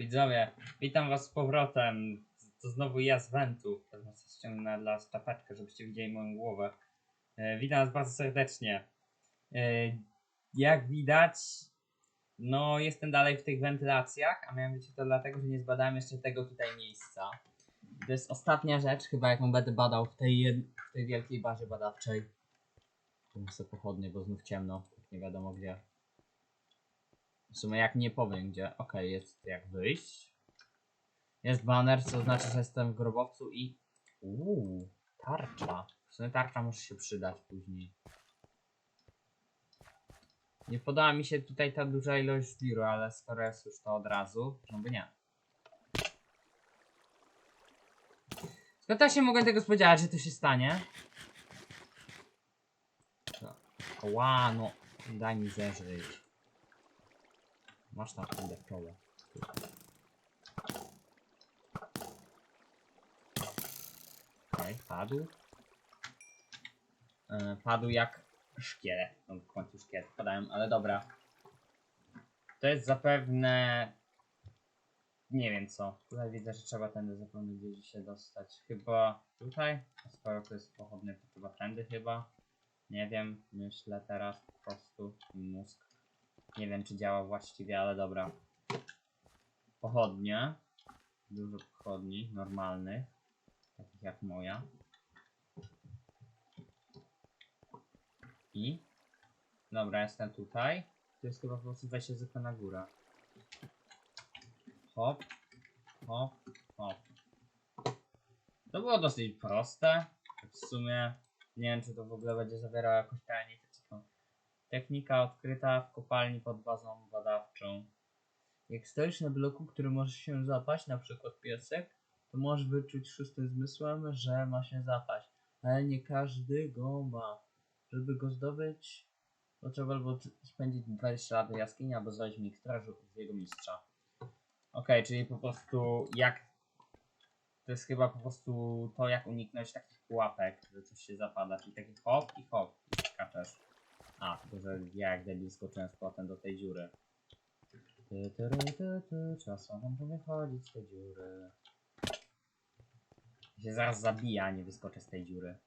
Widzowie, witam was z powrotem. To znowu ja z Wentu. Pewnie sobie ściągnę dla was czapeczkę, żebyście widzieli moją głowę. E, witam was bardzo serdecznie. E, jak widać, no jestem dalej w tych wentylacjach, a mianowicie to dlatego, że nie zbadałem jeszcze tego tutaj miejsca. To jest ostatnia rzecz, chyba jaką będę badał w tej, w tej wielkiej bazie badawczej. Tu muszę pochodnie, bo znów ciemno. Nie wiadomo gdzie. W sumie jak nie powiem gdzie. Okej, jest jak wyjść. Jest banner, co znaczy, że jestem w grobowcu i... Uuu, tarcza. W sumie tarcza może się przydać później. Nie podoba mi się tutaj ta duża ilość biuru, ale skoro jest już to od razu, no by nie. Skąd ja się mogę tego spodziewać, że to się stanie? No. Ła, no. Daj mi zeżryć. Masz tam kurde koło. Okej, padł. E, padł jak szkielet. No w końcu szkielet padałem, ale dobra. To jest zapewne... Nie wiem co. Tutaj widzę, że trzeba tędy zapewne gdzieś się dostać. Chyba tutaj? Skoro to jest pochodnie, to chyba tędy chyba. Nie wiem, myślę teraz po prostu mózg. Nie wiem, czy działa właściwie, ale dobra. Pochodnie. Dużo pochodni normalnych. Takich jak moja. I. Dobra, jestem tutaj. To jest chyba po prostu wejście zwykle na górę. Hop. Hop. Hop. To było dosyć proste. W sumie nie wiem, czy to w ogóle będzie zawierało jakąś tajemnicę, Technika odkryta w kopalni pod bazą badawczą. Jak stoisz na bloku, który może się zapaść, na przykład piesek, to możesz wyczuć szóstym zmysłem, że ma się zapaść. Ale nie każdy go ma. Żeby go zdobyć, to trzeba albo spędzić 20 lat w jaskini, albo znaleźć miksturę z jego mistrza. Okej, czyli po prostu jak... To jest chyba po prostu to, jak uniknąć takich pułapek, że coś się zapada, czyli taki hop i hop, skaczesz. A, tylko że ja jak debil skoczyłem z powrotem do tej dziury. Ty, ty, ry, ty, ty, Trzeba samą wychodzić z tej dziury. Się zaraz zabija, nie wyskoczę z tej dziury.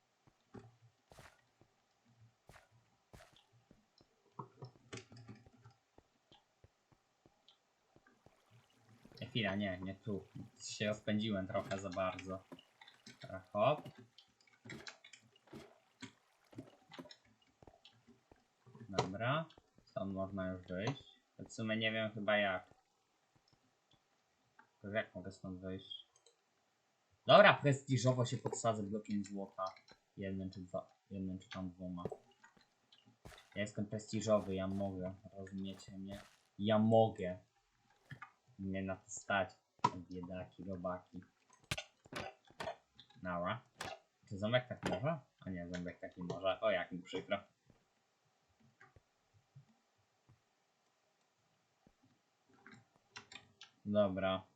Chwila, nie, nie tu. Się rozpędziłem trochę za bardzo. Hop. Dobra, stąd można już wyjść. W sumie nie wiem chyba jak. Jak mogę stąd wyjść? Dobra, prestiżowo się podsadzę blokiem złota. Jednym czy dwa, czy tam dwoma. Ja jestem prestiżowy, ja mogę, rozumiecie mnie? Ja mogę. Nie na to stać. Biedaki, robaki. Nara. Czy ząbek tak może? A nie, ząbek tak nie może. O, jak mi przykro. Dobra.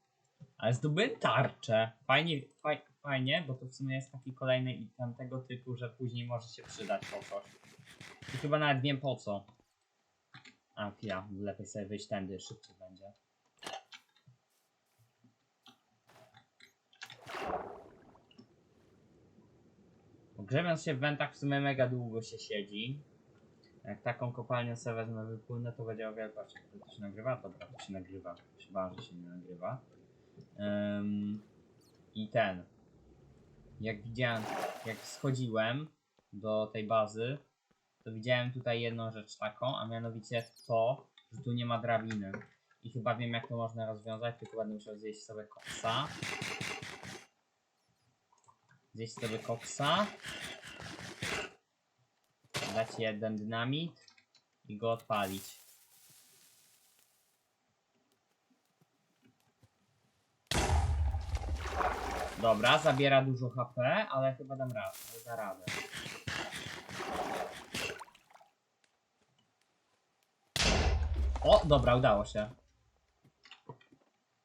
Ale zdobyłem tarczę. Fajnie, faj, fajnie, bo to w sumie jest taki kolejny item tego typu, że później może się przydać po coś. I chyba nawet wiem po co. A, ja, lepiej sobie wyjść tędy, szybciej będzie. Grzebiąc się w wentach w sumie mega długo się siedzi. Jak taką kopalnię sobie wezmę, wypłynę, to będzie o wiele patrzcie, to się nagrywa? Dobra, to się nagrywa. Chyba, że się nie nagrywa. Ym, I ten. Jak widziałem, jak schodziłem do tej bazy, to widziałem tutaj jedną rzecz taką, a mianowicie to, że tu nie ma drabiny. I chyba wiem jak to można rozwiązać, tylko będę musiał zjeść sobie koksa. Zjeść sobie koksa. Dać jeden dynamit i go odpalić. Dobra, zabiera dużo HP, ale chyba dam radę. Da radę. O, dobra, udało się.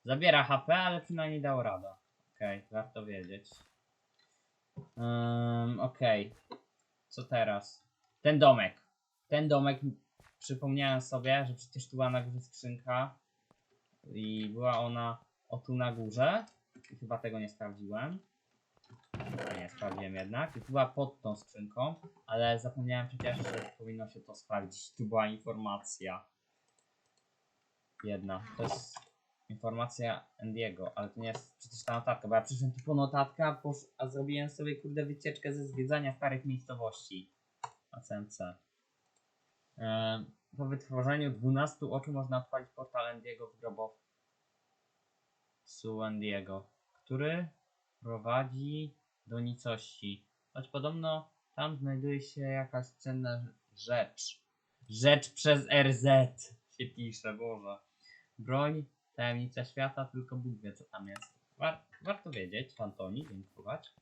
Zabiera HP, ale przynajmniej dał radę. Okej, warto wiedzieć. Um, Okej. Co teraz? Ten domek. Ten domek, przypomniałem sobie, że przecież tu była na górze skrzynka. I była ona o tu na górze. I chyba tego nie sprawdziłem. Nie, sprawdziłem jednak. I tu była pod tą skrzynką, ale zapomniałem przecież, że powinno się to sprawdzić. Tu była informacja. Jedna. To jest informacja Andiego, ale to nie jest przecież ta notatka, bo ja przyszedłem tu po notatkę, a, zrobiłem sobie kurde wycieczkę ze zwiedzania starych miejscowości na CMC. Em, po wytworzeniu 12 oczu można odpalić portal Andiego w grobowcu Andiego, który prowadzi do nicości. Choć podobno tam znajduje się jakaś cenna rzecz. Rzecz przez RZ się pisze, Boże. Broń, tajemnica świata, tylko Bóg wie co tam jest. War, warto wiedzieć, Fantoni, dziękować.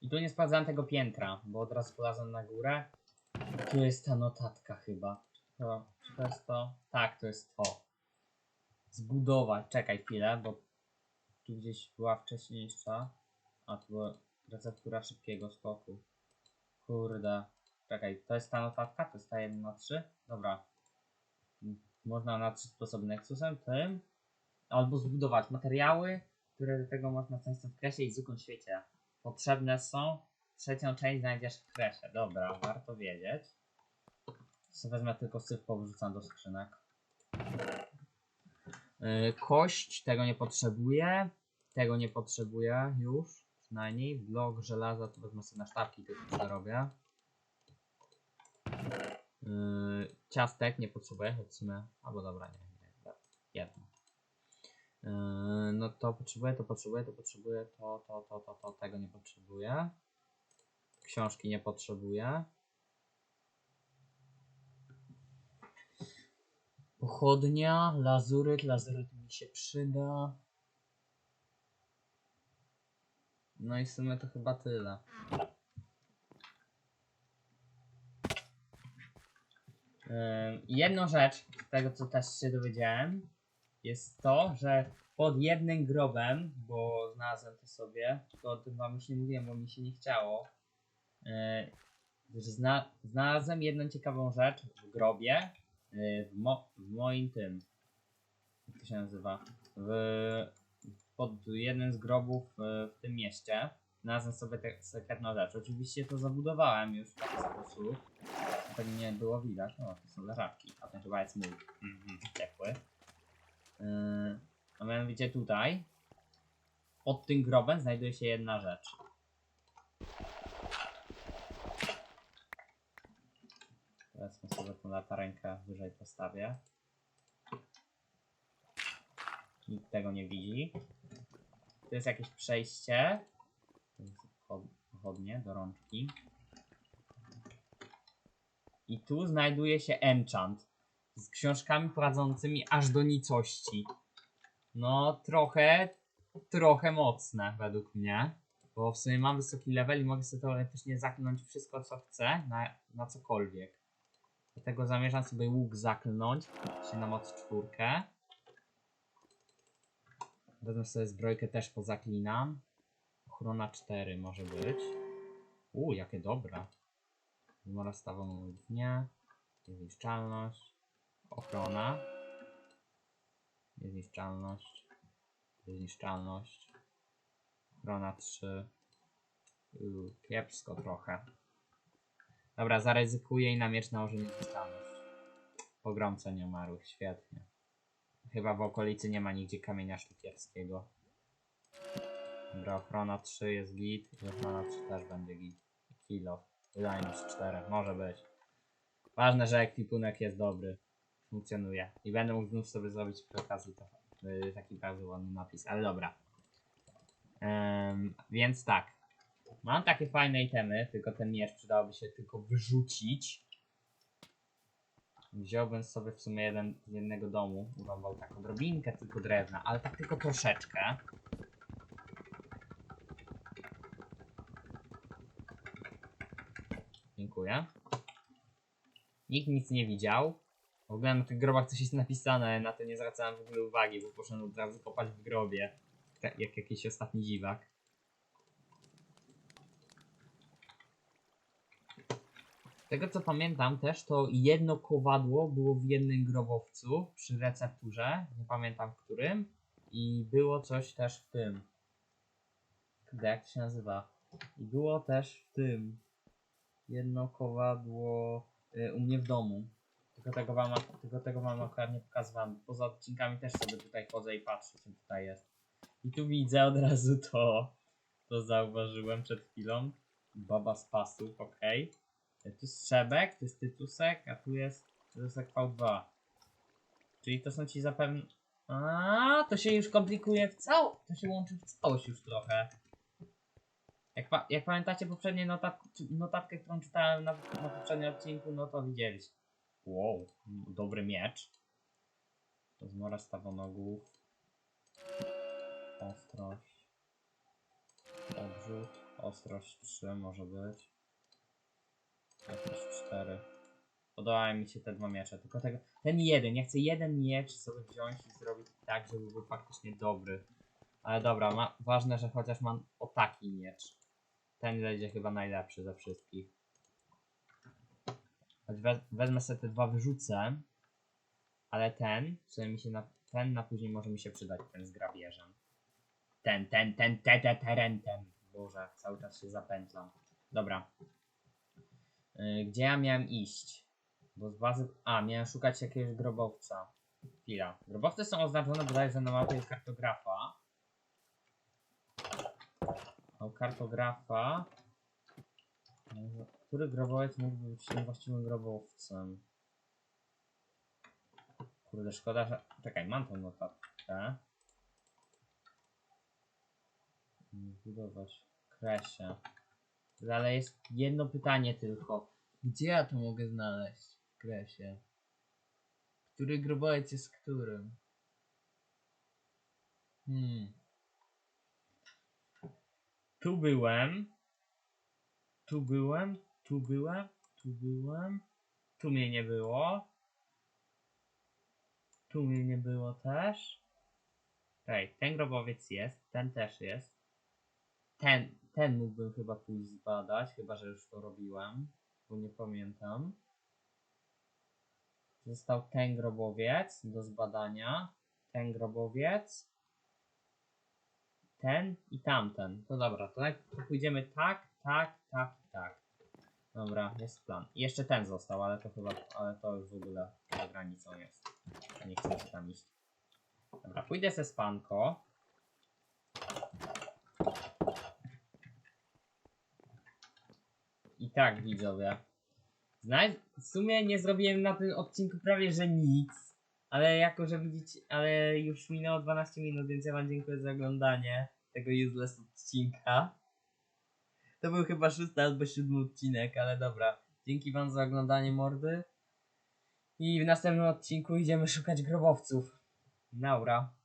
I tu nie sprawdzałem tego piętra, bo od razu polazłem na górę. Tu jest ta notatka chyba. To, to jest to? Tak, to jest to. Zbudować. Czekaj chwilę, bo tu gdzieś była wcześniejsza. A tu była receptura szybkiego skoku. Kurde. Czekaj, to jest ta notatka? To jest ta 1 na 3? Dobra. Można na trzy sposoby Nexusem, tym. Albo zbudować materiały, które do tego można w kresie i zwykłym świecie potrzebne są. Trzecią część znajdziesz w kresie. Dobra, warto wiedzieć. Co wezmę tylko syf, powrzucam do skrzynek. Yy, kość, tego nie potrzebuję. Tego nie potrzebuję już. Przynajmniej. Blok żelaza, to wezmę sobie na sztabki, tylko przerobię. Yy, ciastek nie potrzebuję, choć w sumie. Albo dobra, nie, nie. Jedno. Yy, no to potrzebuję, to potrzebuję, to potrzebuję, to, to, to, to, to, tego nie potrzebuję. Książki nie potrzebuję. Pochodnia, lazuryt, lazuryt mi się przyda. No i w sumie to chyba tyle. Ym, Jedną rzecz z tego, co też się dowiedziałem, jest to, że pod jednym grobem, bo znalazłem to sobie, to o tym wam już nie mówiłem, bo mi się nie chciało. Yy, że zna, znalazłem jedną ciekawą rzecz w grobie, yy, w, mo, w moim tym, jak to się nazywa, w, pod jednym z grobów yy, w tym mieście. Znalazłem sobie tę sekretną rzecz. Oczywiście to zabudowałem już w taki sposób. Pewnie nie było widać. No, to są leżawki. A ten chyba jest mój. Mhm, ciepły. Yy, a mianowicie tutaj, pod tym grobem znajduje się jedna rzecz. Powiedzmy sobie tą latarenkę wyżej postawię. Nikt tego nie widzi. To jest jakieś przejście. To jest chod- Pochodnie do rączki. I tu znajduje się enchant z książkami prowadzącymi aż do nicości. No, trochę, trochę mocne według mnie. Bo w sumie mam wysoki level i mogę sobie teoretycznie zaklnąć wszystko, co chcę na, na cokolwiek. Dlatego zamierzam sobie łuk zaklnąć, się na moc czwórkę. Wezmę sobie zbrojkę też pozaklinam. Ochrona 4 może być. U, jakie dobre. Zmora stawą dnia. Niezniszczalność. Ochrona. Niezniszczalność. Niezniszczalność. Ochrona 3. Uuu, kiepsko trochę. Dobra, zaryzykuję i na miecz nałożę niezniszczalność. Pogromca nie umarłych, świetnie. Chyba w okolicy nie ma nigdzie kamienia szlifierskiego. Dobra, ochrona 3 jest git i ochrona 3 też będzie git. Kilo. Wydaje mi się 4, może być. Ważne, że ekwipunek jest dobry. Funkcjonuje. I będę mógł znów sobie zrobić przy okazji to, yy, taki bardzo ładny napis, ale dobra. Em, więc tak. Mam takie fajne itemy, tylko ten miecz przydałoby się tylko wyrzucić. Wziąłbym sobie w sumie jeden z jednego domu, urąbał taką drobinkę tylko drewna, ale tak tylko troszeczkę. Dziękuję. Nikt nic nie widział. W ogóle na tych grobach coś jest napisane, na to nie zwracałem w ogóle uwagi, bo poszedłem od razu kopać w grobie. Tak jak jakiś ostatni dziwak. Tego co pamiętam też, to jedno kowadło było w jednym grobowcu przy recepturze, nie pamiętam w którym. I było coś też w tym. Kurde, jak to się nazywa? I było też w tym. Jedno kowadło y, u mnie w domu. Tylko tego wam, tylko tego wam akurat nie pokazywałem. Poza odcinkami też sobie tutaj chodzę i patrzę, co tutaj jest. I tu widzę od razu to, to zauważyłem przed chwilą. Baba z pasów, ok. Tu jest Trzebek, tu jest Tytusek, a tu jest Tytusek V2. Czyli to są ci zapewne... A, to się już komplikuje w cało... To się łączy w całość już trochę. Jak, pa jak pamiętacie poprzednie notat notatkę, którą czytałem na, na poprzednim odcinku, no to widzieliście. Wow, dobry miecz. Zmora stawonogów. Ostrość. Odrzut. Ostrość 3 może być. Jakieś 4. Podobają mi się te dwa miecze. Tylko tego, ten jeden. Ja chcę jeden miecz sobie wziąć i zrobić tak, żeby był faktycznie dobry. Ale dobra, ma, ważne, że chociaż mam o taki miecz. Ten będzie chyba najlepszy ze wszystkich. We, wezmę sobie te dwa wyrzucę. Ale ten, sobie mi się na, ten na później może mi się przydać, ten z grabieżem. Ten, ten, ten, te, te, teren, ten. Boże, cały czas się zapętlam. Dobra. Yy, gdzie ja miałem iść? Bo z bazy... A, miałem szukać jakiegoś grobowca. Chwila. Grobowce są oznaczone bodajże na mapie kartografa. U kartografa... Który grobowiec mógłby być tym właściwym grobowcem? Kurde, szkoda, że... Czekaj, mam tą notatkę. Budować. Kresie. Ale jest jedno pytanie tylko. Gdzie ja to mogę znaleźć w kresie? Który grobowiec jest którym? Hmm. Tu byłem. Tu byłem. Tu byłem. Tu byłem. Tu mnie nie było. Tu mnie nie było też. Okej, ten grobowiec jest, ten też jest. Ten, ten mógłbym chyba pójść zbadać, chyba że już to robiłem, bo nie pamiętam. Został ten grobowiec do zbadania, ten grobowiec, ten i tamten. To dobra, to, to pójdziemy tak, tak, tak tak. Dobra, jest plan. I jeszcze ten został, ale to chyba, ale to już w ogóle za granicą jest. Nie chcę się tam iść. Dobra, pójdę ze spanko. I tak, widzowie. Znaj w sumie nie zrobiłem na tym odcinku prawie że nic. Ale jako, że widzicie, ale już minęło 12 minut, więc ja wam dziękuję za oglądanie tego useless odcinka. To był chyba szósty albo siódmy odcinek, ale dobra. Dzięki wam za oglądanie mordy. I w następnym odcinku idziemy szukać grobowców. Naura.